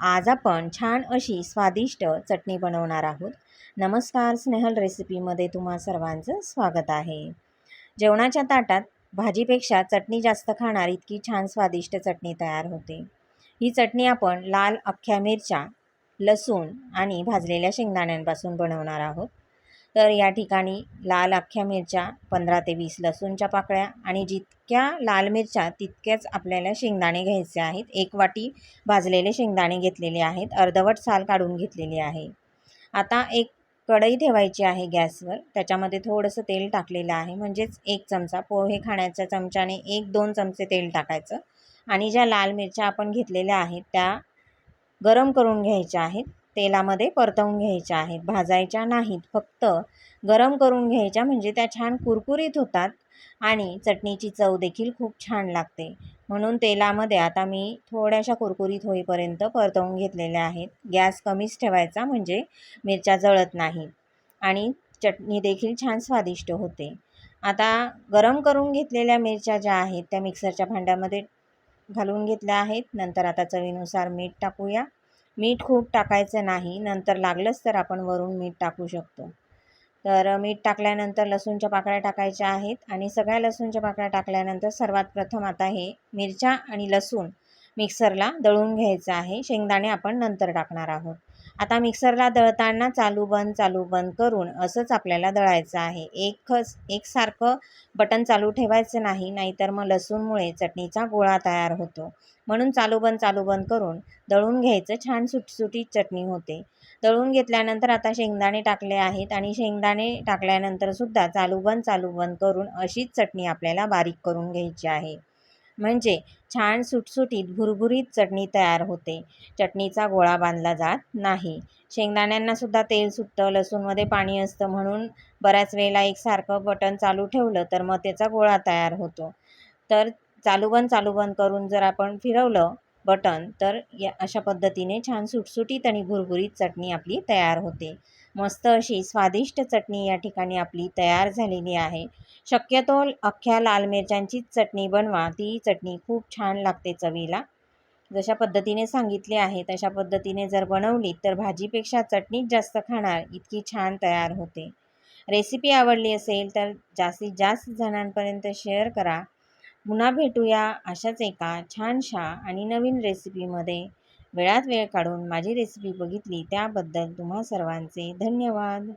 आज आपण छान अशी स्वादिष्ट चटणी बनवणार आहोत. नमस्कार स्नेहल रेसिपीमध्ये तुम्हा सर्वांचं स्वागत आहे. जेवणाच्या ताटात भाजीपेक्षा चटणी जास्त खाणार इतकी छान स्वादिष्ट चटणी तयार होते. ही चटणी आपण लाल अख्ख्या मिरच्या लसूण आणि भाजलेल्या शेंगदाण्यांपासून बनवणार आहोत. तर या ठिकाणी लाल अख्ख्या मिरच्या पंधरा ते वीस लसूणच्या पाकळ्या आणि जितक्या लाल मिरच्या तितक्याच आपल्याला शेंगदाणे घ्यायचे आहेत. एक वाटी भाजलेले शेंगदाणे घेतलेले आहेत. अर्धवट साल काढून घेतलेली आहे. आता एक कढई ठेवायची आहे गॅसवर. त्याच्यामध्ये थोडंसं तेल टाकलेलं आहे. म्हणजेच एक चमचा पोहे खाण्याच्या चमच्याने एक दोन चमचे तेल टाकायचं. आणि ज्या लाल मिरच्या आपण घेतलेल्या आहेत त्या गरम करून घ्यायच्या आहेत. तेलामध्ये परतवून घ्यायच्या आहेत. भाजायच्या नाहीत. फक्त गरम करून घ्यायच्या म्हणजे त्या छान कुरकुरीत होतात आणि चटणीची चव देखील खूप छान लागते. म्हणून तेलामध्ये आता मी थोड्याशा कुरकुरीत होईपर्यंत परतवून घेतलेल्या आहेत. गॅस कमीच ठेवायचा म्हणजे मिरच्या जळत नाही आणि चटणी देखील छान स्वादिष्ट होते. आता गरम करून घेतलेल्या मिरच्या ज्या आहेत त्या मिक्सरच्या भांड्यामध्ये घालून घेतल्या आहेत. नंतर आता चवीनुसार मीठ टाकूया. मीठ खूप टाकायचं नाही. नंतर लागलंच तर आपण वरून मीठ टाकू शकतो. तर मीठ टाकल्यानंतर लसूणच्या पाकळ्या टाकायच्या आहेत आणि सगळ्या लसूणच्या पाकळ्या टाकल्यानंतर सर्वात प्रथम आता हे मिरच्या आणि लसूण मिक्सरला दळून घ्यायचं आहे. शेंगदाणे आपण नंतर टाकणार आहोत. आता मिक्सरला दळताना चालू बंद चालू बंद करून असंच आपल्याला दळायचं आहे. एकच एकसारखं बटन चालू ठेवायचं नाही नाहीतर मग लसूणमुळे चटणीचा गोळा तयार होतो. म्हणून चालू बंद चालू बंद करून दळून घ्यायचं. छान सुटसुटीत चटणी होते. दळून घेतल्यानंतर आता शेंगदाणे टाकले आहेत आणि शेंगदाणे टाकल्यानंतरसुद्धा चालू बंद चालू बंद करून अशीच चटणी आपल्याला बारीक करून घ्यायची आहे. म्हणजे छान सुटसुटीत भुरभुरीत चटणी तयार होते. चटणीचा गोळा बांधला जात नाही. शेंगदाण्यांनासुद्धा तेल सुटतं लसूणमध्ये पाणी असतं म्हणून बऱ्याच वेळेला एकसारखं बटन चालू ठेवलं तर मग त्याचा गोळा तयार होतो. तर चालू बंद चालू बंद करून जर आपण फिरवलं बटन तर या अशा पद्धतीने छान सुटसुटीत आणि भुरभुरीत चटणी आपली तयार होते. मस्त अशी स्वादिष्ट चटणी या ठिकाणी आपली तयार झालेली आहे. शक्यतो अख्ख्या लाल मिरच्यांचीच चटणी बनवा. ती चटणी खूप छान लागते चवीला. जशा पद्धतीने सांगितले आहे तशा पद्धतीने जर बनवली तर भाजीपेक्षा चटणीच जास्त खाणार इतकी छान तयार होते. रेसिपी आवडली असेल तर जास्तीत जास्त जणांपर्यंत शेअर करा. पुन्हा भेटूया अशाच एका छानशा आणि नवीन रेसिपीमध्ये. वेळात वेळ काढून माझी रेसिपी बघितली त्याबद्दल तुम्हा सर्वांचे धन्यवाद.